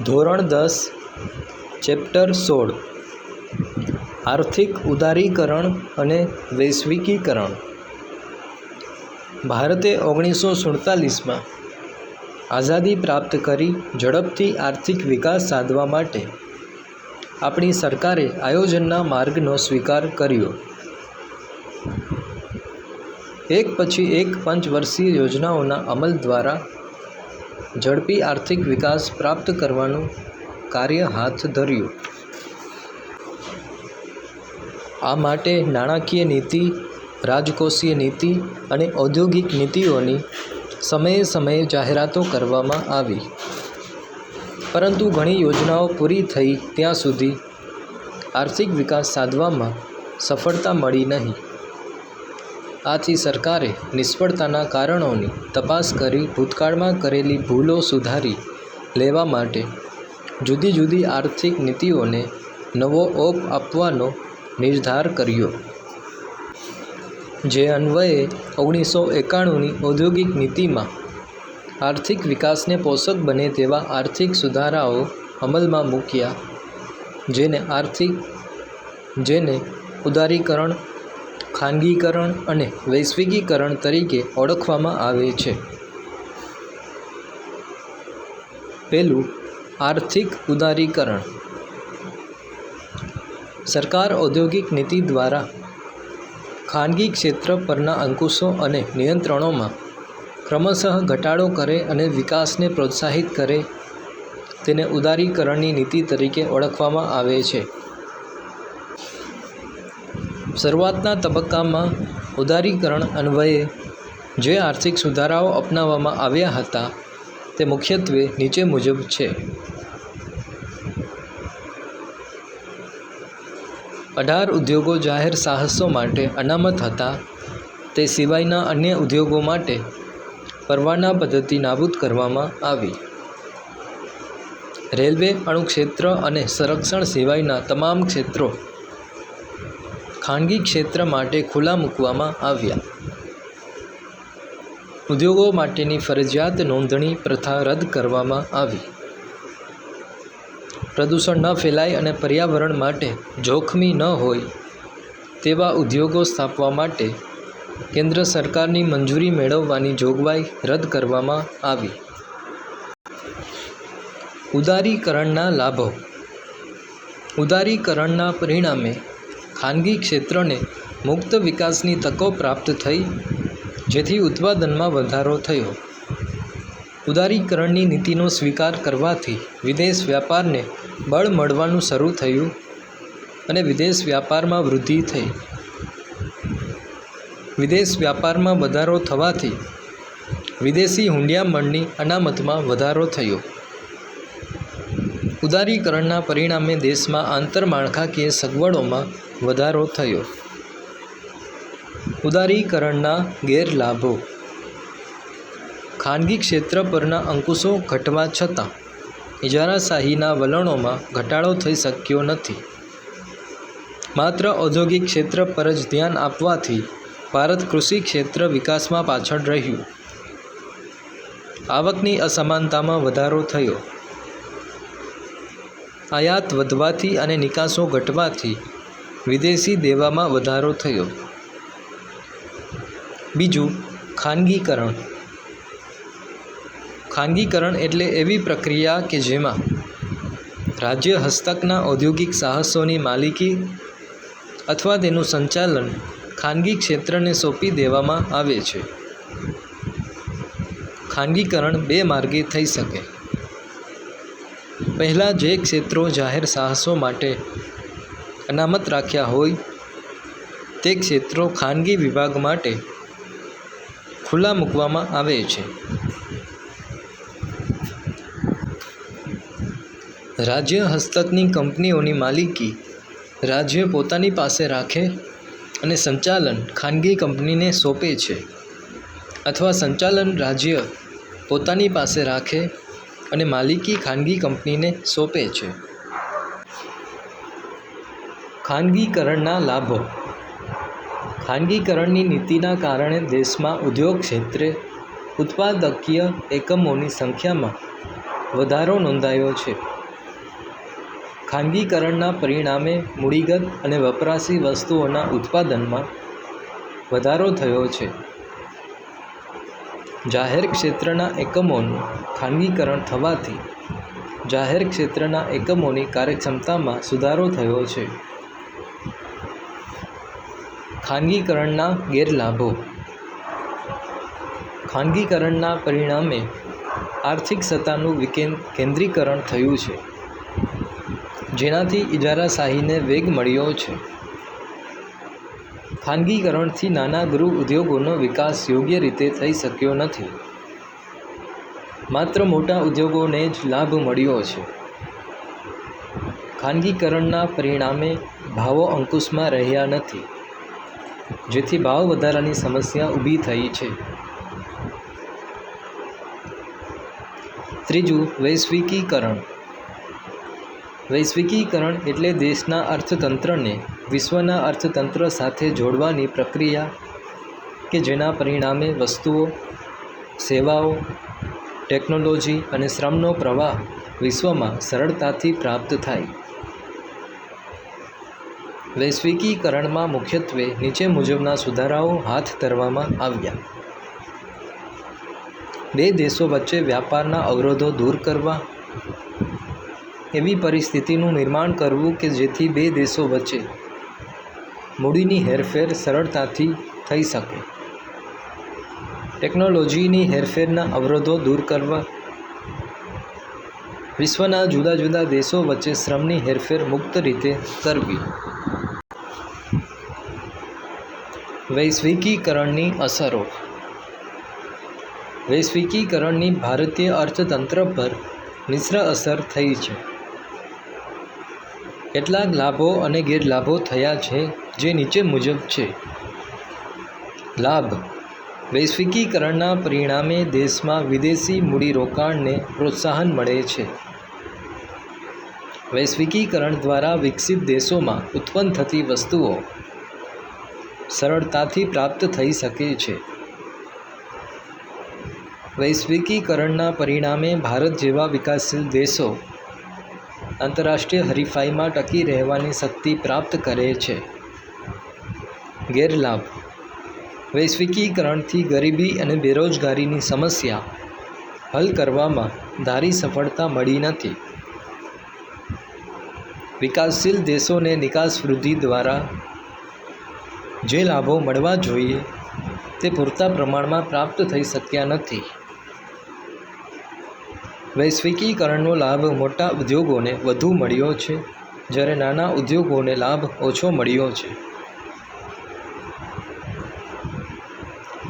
ધોરણ દસ, ચેપ્ટર સોળ. આર્થિક ઉદારીકરણ અને વૈશ્વિકીકરણ. ભારતે ઓગણીસો સુડતાલીસમાં આઝાદી પ્રાપ્ત કરી ઝડપથી આર્થિક વિકાસ સાધવા માટે આપણી સરકારે આયોજનના માર્ગનો સ્વીકાર કર્યો. એક પછી એક પંચવર્ષીય યોજનાઓના અમલ દ્વારા ઝડપી આર્થિક વિકાસ પ્રાપ્ત કરવાનું કાર્ય હાથ ધર્યું. આ માટે નાણાકીય નીતિ, રાજકોષીય નીતિ અને ઔદ્યોગિક નીતિઓની સમયે સમયે જાહેરાતો કરવામાં આવી. પરંતુ ઘણી યોજનાઓ પૂરી થઈ ત્યાં સુધી આર્થિક વિકાસ સાધવામાં સફળતા મળી નહીં. આથી સરકારે નિષ્ફળતાના કારણોની તપાસ કરી ભૂતકાળમાં કરેલી ભૂલો સુધારી લેવા માટે જુદી જુદી આર્થિક નીતિઓને નવો ઓપ આપવાનો નિર્ધાર કર્યો. જે અન્વયે ઓગણીસો એકાણુંની ઔદ્યોગિક નીતિમાં આર્થિક વિકાસને પોષક બને તેવા આર્થિક સુધારાઓ અમલમાં મૂક્યા, જેને આર્થિક, જેને ઉદારીકરણ ખાનગીકરણ અને વૈશ્વિકીકરણ તરીકે ઓળખવામાં આવે છે. પહેલું, આર્થિક ઉદારીકરણ. સરકાર ઔદ્યોગિક નીતિ દ્વારા ખાનગી ક્ષેત્ર પરના અંકુશો અને નિયંત્રણોમાં ક્રમશઃ ઘટાડો કરે અને વિકાસને પ્રોત્સાહિત કરે, તેને ઉદારીકરણની નીતિ તરીકે ઓળખવામાં આવે છે. શરૂઆતના તબક્કામાં ઉદારીકરણ અન્વયે જે આર્થિક સુધારાઓ અપનાવવામાં આવ્યા હતા તે મુખ્યત્વે નીચે મુજબ છે. અઢાર ઉદ્યોગો જાહેર સાહસો માટે અનામત હતા. તે સિવાયના અન્ય ઉદ્યોગો માટે પરવાના પદ્ધતિ નાબૂદ કરવામાં આવી. રેલવે અણુક્ષેત્ર અને સંરક્ષણ સિવાયના તમામ ક્ષેત્રો ખાનગી ક્ષેત્ર માટે ખુલ્લા મૂકવામાં આવ્યા. ઉદ્યોગો માટેની ફરજિયાત નોંધણી પ્રથા રદ કરવામાં આવી. પ્રદૂષણ ન ફેલાય અને પર્યાવરણ માટે જોખમી ન હોય તેવા ઉદ્યોગો સ્થાપવા માટે કેન્દ્ર સરકારની મંજૂરી મેળવવાની જોગવાઈ રદ કરવામાં આવી. ઉદારીકરણના લાભો. ઉદારીકરણના પરિણામે ખાનગી ક્ષેત્રને મુક્ત વિકાસની તકો પ્રાપ્ત થઈ, જેથી ઉત્પાદનમાં વધારો થયો. ઉદારીકરણની નીતિનો સ્વીકાર કરવાથી વિદેશ વ્યાપારને બળ મળવાનું શરૂ થયું અને વિદેશ વ્યાપારમાં વૃદ્ધિ થઈ. વિદેશ વ્યાપારમાં વધારો થવાથી વિદેશી હુંડિયામણની અનામતમાં વધારો થયો. ઉદારીકરણના પરિણામે દેશમાં આંતરમાળખાકીય સગવડોમાં વધારો થયો. ઉદારીકરણના ગેરલાભો. ખાનગી ક્ષેત્ર પરના અંકુશો ઘટવા છતાં, ઇજારાશાહીના વલણોમાં ઘટાડો થઈ શક્યો નથી. માત્ર ઔદ્યોગિક ક્ષેત્ર પર જ ધ્યાન આપવાથી ભારત કૃષિ ક્ષેત્ર વિકાસમાં પાછળ રહ્યું. આવકની અસમાનતામાં વધારો થયો. આયાત વધવાથી અને નિકાસો ઘટવાથી વિદેશી દેવામાં વધારો થયો. બીજું, ખાનગીકરણ. ખાનગીકરણ એટલે એવી પ્રક્રિયા કે જેમાં રાજ્ય હસ્તકના ઔદ્યોગિક સાહસોની માલિકી અથવા તેનું સંચાલન ખાનગી ક્ષેત્રને સોંપી દેવામાં આવે છે. ખાનગીકરણ બે માર્ગે થઈ શકે. પહેલાં જે ક્ષેત્રો જાહેર સાહસો માટે અનામત રાખ્યા હોય તે ક્ષેત્રો ખાનગી વિભાગ માટે ખુલ્લા મૂકવામાં આવે છે. રાજ્ય હસ્તકની કંપનીઓની માલિકી રાજ્ય પોતાની પાસે રાખે અને સંચાલન ખાનગી કંપનીને સોંપે છે અથવા સંચાલન રાજ્ય પોતાની પાસે રાખે અને માલિકી ખાનગી કંપનીને સોંપે છે. ખાનગીકરણના લાભો. ખાનગીકરણની નીતિના કારણે દેશમાં ઉદ્યોગ ક્ષેત્રે ઉત્પાદકીય એકમોની સંખ્યામાં વધારો નોંધાયો છે. ખાનગીકરણના પરિણામે મૂડીગત અને વપરાશી વસ્તુઓના ઉત્પાદનમાં વધારો થયો છે. જાહેર ક્ષેત્રના એકમોનું ખાનગીકરણ થવાથી જાહેર ક્ષેત્રના એકમોની કાર્યક્ષમતામાં સુધારો થયો છે. ખાનગીકરણના ગેરલાભો. ખાનગીકરણના પરિણામે આર્થિક સત્તાનું વિકેન, કેન્દ્રીકરણ થયું છે. જેનાથી ઇજારાશાહીને વેગ મળ્યો છે. ખાનગીકરણથી નાના ગૃહ ઉદ્યોગોનો વિકાસ યોગ્ય રીતે થઈ શક્યો નથી. માત્ર મોટા ઉદ્યોગોને જ લાભ મળ્યો છે. ખાનગીકરણના પરિણામે ભાવો અંકુશમાં રહ્યા નથી. જેથી ભાવ વધારાની સમસ્યા ઊભી થઈ છે. ત્રીજું, વૈશ્વિકીકરણ. વૈશ્વિકીકરણ એટલે દેશના અર્થતંત્રને વિશ્વના અર્થતંત્ર સાથે જોડવાની પ્રક્રિયા કે જેના પરિણામે વસ્તુઓ, સેવાઓ, ટેકનોલોજી અને શ્રમનો પ્રવાહ વિશ્વમાં સરળતાથી પ્રાપ્ત થાય. વૈશ્વિકીકરણમાં મુખ્યત્વે નીચે મુજબના સુધારાઓ હાથ ધરવામાં આવ્યા. બે દેશો વચ્ચે વ્યાપારના અવરોધો દૂર કરવા, એવી પરિસ્થિતિનું નિર્માણ કરવું કે જેથી બે દેશો વચ્ચે મૂડીની હેરફેર સરળતાથી થઈ શકે. ટેકનોલોજીની હેરફેરના અવરોધો દૂર કરવા, વિશ્વના જુદા જુદા દેશો વચ્ચે શ્રમની હેરફેર મુક્ત રીતે કરવી. વૈશ્વિકીકરણની અસરો. વૈશ્વિકીકરણની ભારતીય અર્થતંત્ર પર મિશ્ર અસર થઈ છે. કેટલાક લાભો અને ગેરલાભો થયા છે જે નીચે મુજબ છે. લાભ. વૈશ્વિકીકરણના પરિણામે દેશમાં વિદેશી મૂડીરોકાણને પ્રોત્સાહન મળે છે. વૈશ્વિકીકરણ દ્વારા વિકસિત દેશોમાં ઉત્પન્ન થતી વસ્તુઓ સરળતાથી પ્રાપ્ત થઈ શકે છે. વૈશ્વિકીકરણના પરિણામે ભારત જેવા વિકાસશીલ દેશો આંતરરાષ્ટ્રીય હરીફાઈમાં ટકી રહેવાની શક્તિ પ્રાપ્ત કરે છે. ગેરલાભ. વૈશ્વિકીકરણથી ગરીબી અને બેરોજગારીની સમસ્યા હલ કરવામાં ધારી સફળતા મળી નથી. વિકાસશીલ દેશોને નિકાસ વૃદ્ધિ દ્વારા જે લાભો મળવા જોઈએ તે પૂરતા પ્રમાણમાં પ્રાપ્ત થઈ શક્યા નથી. વૈશ્વિકીકરણનો લાભ મોટા ઉદ્યોગોને વધુ મળ્યો છે, જ્યારે નાના ઉદ્યોગોને લાભ ઓછો મળ્યો છે.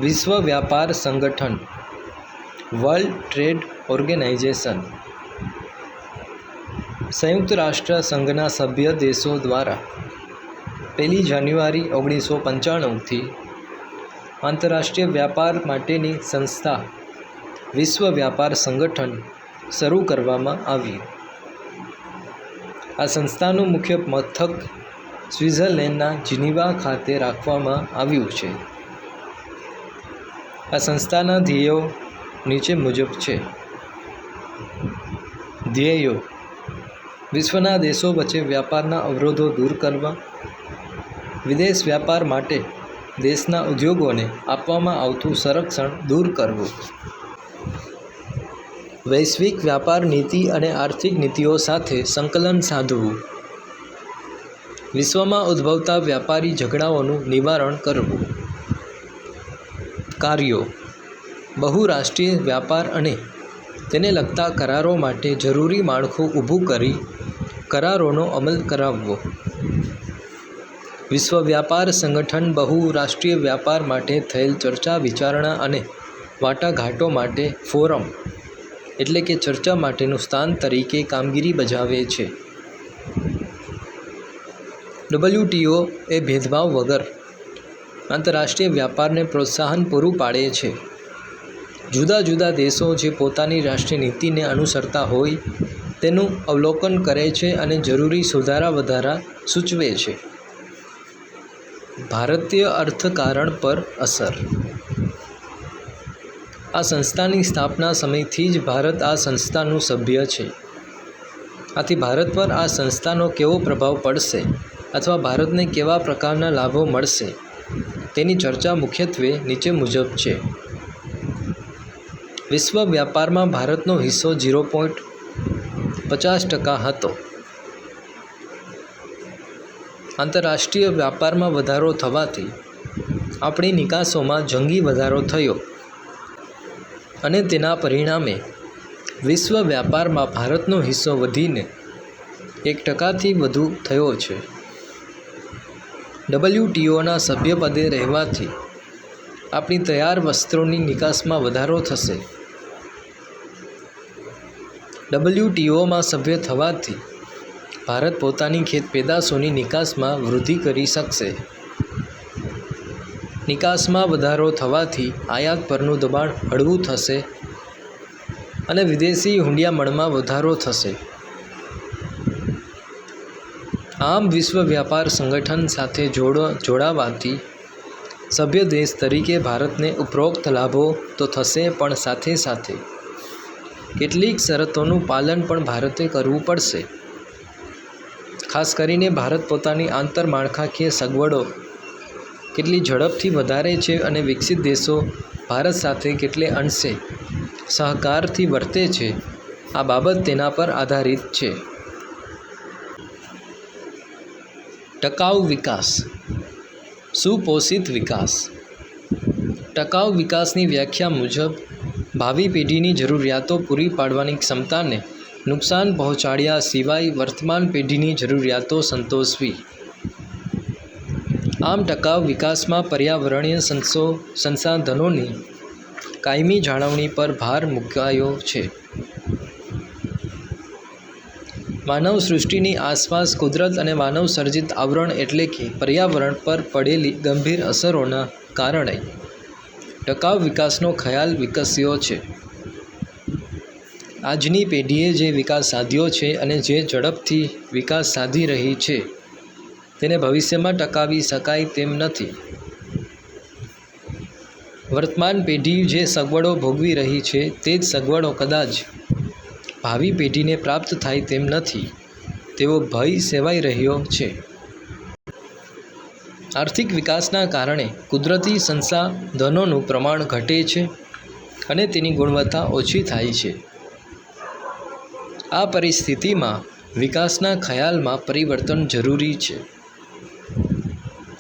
વિશ્વ વ્યાપાર સંગઠન, વર્લ્ડ ટ્રેડ ઓર્ગેનાઇઝેશન, સંયુક્ત રાષ્ટ્ર સંઘના સભ્ય દેશો દ્વારા પહેલી જાન્યુઆરી ઓગણીસો પંચાણુંથી આંતરરાષ્ટ્રીય વ્યાપાર માટેની સંસ્થા વિશ્વ વ્યાપાર સંગઠન શરૂ કરવામાં આવ્યું આ સંસ્થાનું મુખ્ય મથક સ્વિટ્ઝરલેન્ડના જીનીવા ખાતે રાખવામાં આવ્યું છે. આ સંસ્થાના ધ્યેયો નીચે મુજબ છે. ધ્યેયો, વિશ્વના દેશો વચ્ચે વ્યાપારના અવરોધો દૂર કરવા વિદેશ વ્યાપાર માટે દેશના ઉદ્યોગોને આપવામાં આવતું સંરક્ષણ દૂર કરવું. વૈશ્વિક વ્યાપાર નીતિ અને આર્થિક નીતિઓ સાથે સંકલન સાધવું. વિશ્વમાં ઉદ્ભવતા વ્યાપારી ઝઘડાઓનું નિવારણ કરવું. કાર્યો. બહુરાષ્ટ્રીય વ્યાપાર અને તેને લગતા કરારો માટે જરૂરી માળખું ઊભું કરી કરારોનો અમલ કરાવવો. વિશ્વ વ્યાપાર સંગઠન બહુરાષ્ટ્રીય વ્યાપાર માટે થયેલ ચર્ચા, વિચારણા અને વાટાઘાટો માટે ફોરમ, એટલે કે ચર્ચા માટેનું સ્થાન તરીકે કામગીરી બજાવે છે. ડબલ્યુટીઓ એ ભેદભાવ વગર આંતરરાષ્ટ્રીય વ્યાપારને પ્રોત્સાહન પૂરું પાડે છે. જુદા જુદા દેશો જે પોતાની રાષ્ટ્રીય નીતિને અનુસરતા હોય, તેનું અવલોકન કરે છે અને જરૂરી સુધારા વધારા સૂચવે છે. ભારતીય અર્થકારણ પર અસર. આ સંસ્થાની સ્થાપના સમયથી જ ભારત આ સંસ્થાનું સભ્ય છે. આથી ભારત પર આ સંસ્થાનો કેવો પ્રભાવ પડશે અથવા ભારતને કેવા પ્રકારના લાભો મળશે તેની ચર્ચા મુખ્યત્વે નીચે મુજબ છે. વિશ્વ વ્યાપારમાં ભારતનો હિસ્સો ઝીરો પોઈન્ટ પચાસ ટકા હતો. આંતરરાષ્ટ્રીય વ્યાપારમાં વધારો થવાથી આપણી નિકાસોમાં જંગી વધારો થયો. અને તેના પરિણામે વિશ્વ વ્યાપારમાં ભારતનો હિસ્સો વધીને એક ટકાથી વધુ થયો છે. ડબલ્યુટીઓના સભ્યપદે રહેવાથી આપણી તૈયાર વસ્ત્રોની નિકાસમાં વધારો થશે. ડબલ્યુટીઓમાં સભ્ય થવાથી ભારત પોતાની ખેત પેદાશોની નિકાસમાં વૃદ્ધિ કરી શકશે. નિકાસમાં વધારો થવાથી આયાત પરનું દબાણ હળવું થશે અને વિદેશી હુંડિયામણમાં વધારો થશે. આમ વિશ્વ વ્યાપાર સંગઠન સાથે જોડો, જોડાવાથી સભ્ય દેશ તરીકે ભારતને ઉપરોક્ત લાભો તો થશે પણ સાથે સાથે કેટલીક શરતોનું પાલન પણ ભારતે કરવું પડશે. ખાસ કરીને ભારત પોતાની આંતરમાળખાકીય સગવડો કેટલી ઝડપથી વધારે છે અને વિકસિત દેશો ભારત સાથે કેટલે અંશે સહકારથી વર્તે છે, આ બાબત તેના પર આધારિત છે. ટકાઉ વિકાસ, સુપોષિત વિકાસ. ટકાઉ વિકાસની વ્યાખ્યા મુજબ, ભાવિ પેઢીની જરૂરિયાતો પૂરી પાડવાની ક્ષમતાને નુકસાન પહોંચાડ્યા સિવાય વર્તમાન પેઢીની જરૂરિયાતો સંતોષવી. આમ ટકાઉ વિકાસમાં પર્યાવરણીય સંસો સંસાધનોની કાયમી જાળવણી પર ભાર મુકાયો છે. માનવ સૃષ્ટિની આસપાસ કુદરત અને માનવ સર્જિત આવરણ એટલે કે પર્યાવરણ પર પડેલી ગંભીર અસરોના કારણે ટકાઉ વિકાસનો ખ્યાલ વિકસ્યો છે. આજની પેઢીએ જે વિકાસ સાધ્યો છે અને જે ઝડપથી વિકાસ સાધી રહી છે, તેને ભવિષ્યમાં ટકાવી શકાય તેમ નથી. વર્તમાન પેઢી જે સગવડો ભોગવી રહી છે, તે જ સગવડો કદાચ ભાવિ પેઢીને પ્રાપ્ત થાય તેમ નથી, તેવો ભય સેવાઈ રહ્યો છે. આર્થિક વિકાસના કારણે કુદરતી સંસાધનોનું પ્રમાણ ઘટે છે અને તેની ગુણવત્તા ઓછી થાય છે. આ પરિસ્થિતિમાં વિકાસના ખ્યાલમાં પરિવર્તન જરૂરી છે.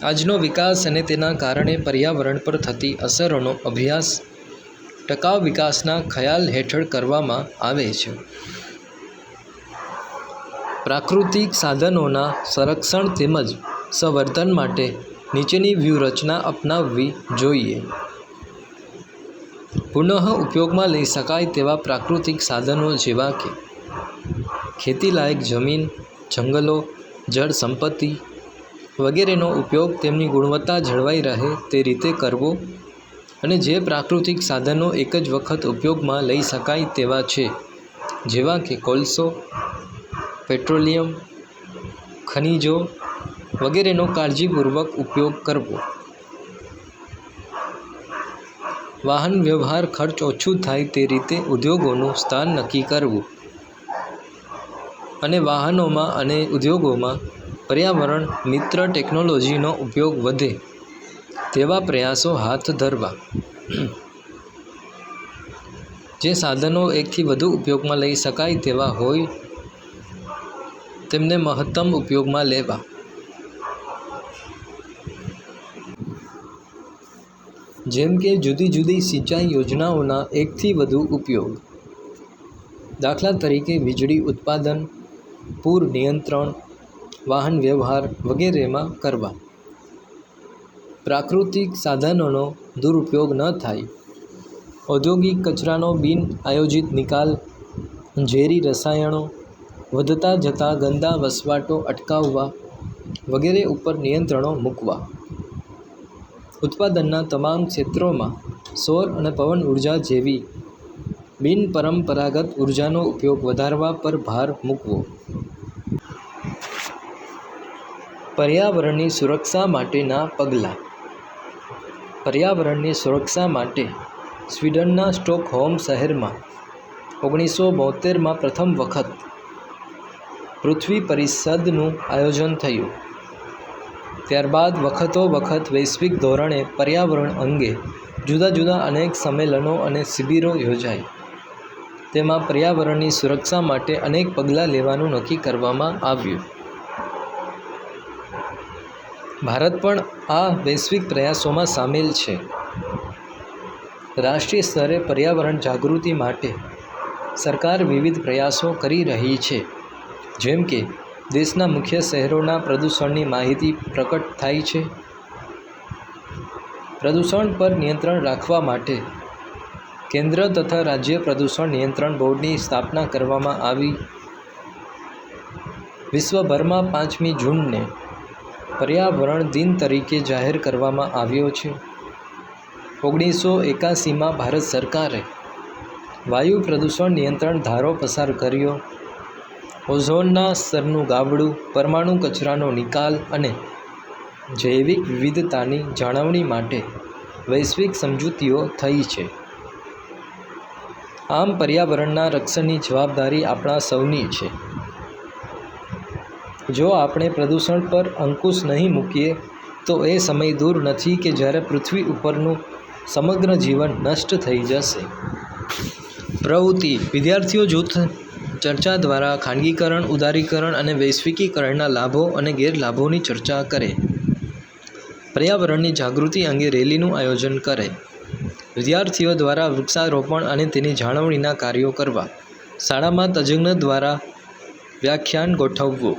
આજનો વિકાસ અને તેના કારણે પર્યાવરણ પર થતી અસરોનો અભ્યાસ ટકાઉ વિકાસના ખ્યાલ હેઠળ કરવામાં આવે છે. પ્રાકૃતિક સાધનોના સંરક્ષણ તેમજ સંવર્ધન માટે નીચેની વ્યૂહરચના અપનાવવી જોઈએ. પુનઃ ઉપયોગમાં લઈ શકાય તેવા પ્રાકૃતિક સાધનો જેવા કે ખેતીલાયક જમીન, જંગલો, જળ સંપત્તિ વગેરેનો ઉપયોગ તેમની ગુણવત્તા જળવાઈ રહે તે રીતે કરવો અને જે પ્રાકૃતિક સાધનો એક જ વખત ઉપયોગમાં લઈ શકાય તેવા છે. જેવા કે કોલસો, પેટ્રોલિયમ, ખનિજો વગેરેનો કાળજીપૂર્વક ઉપયોગ કરવો. વાહન વ્યવહાર ખર્ચ ઓછું થાય તે રીતે ઉદ્યોગોનું સ્થાન નક્કી કરવું. અને વાહનોમાં અને ઉદ્યોગોમાં પર્યાવરણ, મિત્ર ટેકનોલોજીનો ઉપયોગ વધે તેવા પ્રયાસો હાથ ધરવા. જે સાધનો એકથી વધુ ઉપયોગમાં લઈ શકાય તેવા હોય, તેમને મહત્તમ ઉપયોગમાં લેવા. જેમ કે જુદી જુદી સિંચાઈ યોજનાઓના એકથી વધુ ઉપયોગ. દાખલા તરીકે વીજળી ઉત્પાદન પૂર નિયંત્રણ, વાહન વ્યવહાર વગેરેમાં કરવા. પ્રાકૃતિક સાધનોનો દુરુપયોગ ન થાય. ઔદ્યોગિક કચરાનો બિન આયોજિત નિકાલ, ઝેરી રસાયણો, વધતા જતા ગંદા વસવાટો અટકાવવા વગેરે ઉપર નિયંત્રણો મૂકવા. ઉત્પાદનના તમામ ક્ષેત્રોમાં સૌર અને પવન ઊર્જા જેવી બિન પરંપરાગત ઉર્જાનો ઉપયોગ વધારવા પર ભાર મૂકવો. પર્યાવરણની સુરક્ષા માટેના પગલાં. પર્યાવરણની સુરક્ષા માટે સ્વીડનના સ્ટોકહોમ શહેરમાં ઓગણીસો બોતેરમાં પ્રથમ વખત પૃથ્વી પરિષદનું આયોજન થયું. ત્યારબાદ વખતો વખત વૈશ્વિક ધોરણે પર્યાવરણ અંગે જુદા જુદા અનેક સંમેલનો અને શિબિરો યોજાઈ. તેમાં પર્યાવરણની સુરક્ષા માટે અનેક પગલાં લેવાનું નક્કી કરવામાં આવ્યું. ભારત પણ આ વૈશ્વિક પ્રયાસોમાં સામેલ છે. રાષ્ટ્રીય સ્તરે પર્યાવરણ જાગૃતિ માટે સરકાર વિવિધ પ્રયાસો કરી રહી છે. જેમ કે, દેશના મુખ્ય શહેરોના પ્રદૂષણની માહિતી પ્રકટ થાય છે. પ્રદૂષણ પર નિયંત્રણ રાખવા માટે કેન્દ્ર તથા રાજ્ય પ્રદૂષણ નિયંત્રણ બોર્ડની સ્થાપના કરવામાં આવી. વિશ્વભરમાં પાંચમી જૂનને પર્યાવરણ દિન તરીકે જાહેર કરવામાં આવ્યો છે. ઓગણીસો એકાસીમાં ભારત સરકારે વાયુ પ્રદૂષણ નિયંત્રણ ધારો પસાર કર્યો. ઓઝોનના સ્તરનું ગાબડું, પરમાણુ કચરાનો નિકાલ અને જૈવિક વિવિધતાની જાળવણી માટે વૈશ્વિક સમજૂતીઓ થઈ છે. આમ પર્યાવરણના રક્ષણની જવાબદારી આપણા સૌની છે. જો આપણે પ્રદૂષણ પર અંકુશ નહીં મૂકીએ, તો એ સમય દૂર નથી કે જ્યારે પૃથ્વી ઉપરનું સમગ્ર જીવન નષ્ટ થઈ જશે. પ્રવૃત્તિ. વિદ્યાર્થીઓ જૂથ ચર્ચા દ્વારા ખાનગીકરણ, ઉદારીકરણ અને વૈશ્વિકીકરણના લાભો અને ગેરલાભોની ચર્ચા કરે. પર્યાવરણની જાગૃતિ અંગે રેલીનું આયોજન કરે. વિદ્યાર્થીઓ દ્વારા વૃક્ષારોપણ અને તેની જાળવણીના કાર્યો કરવા શાળામાં તજજ્ઞ દ્વારા વ્યાખ્યાન ગોઠવવું.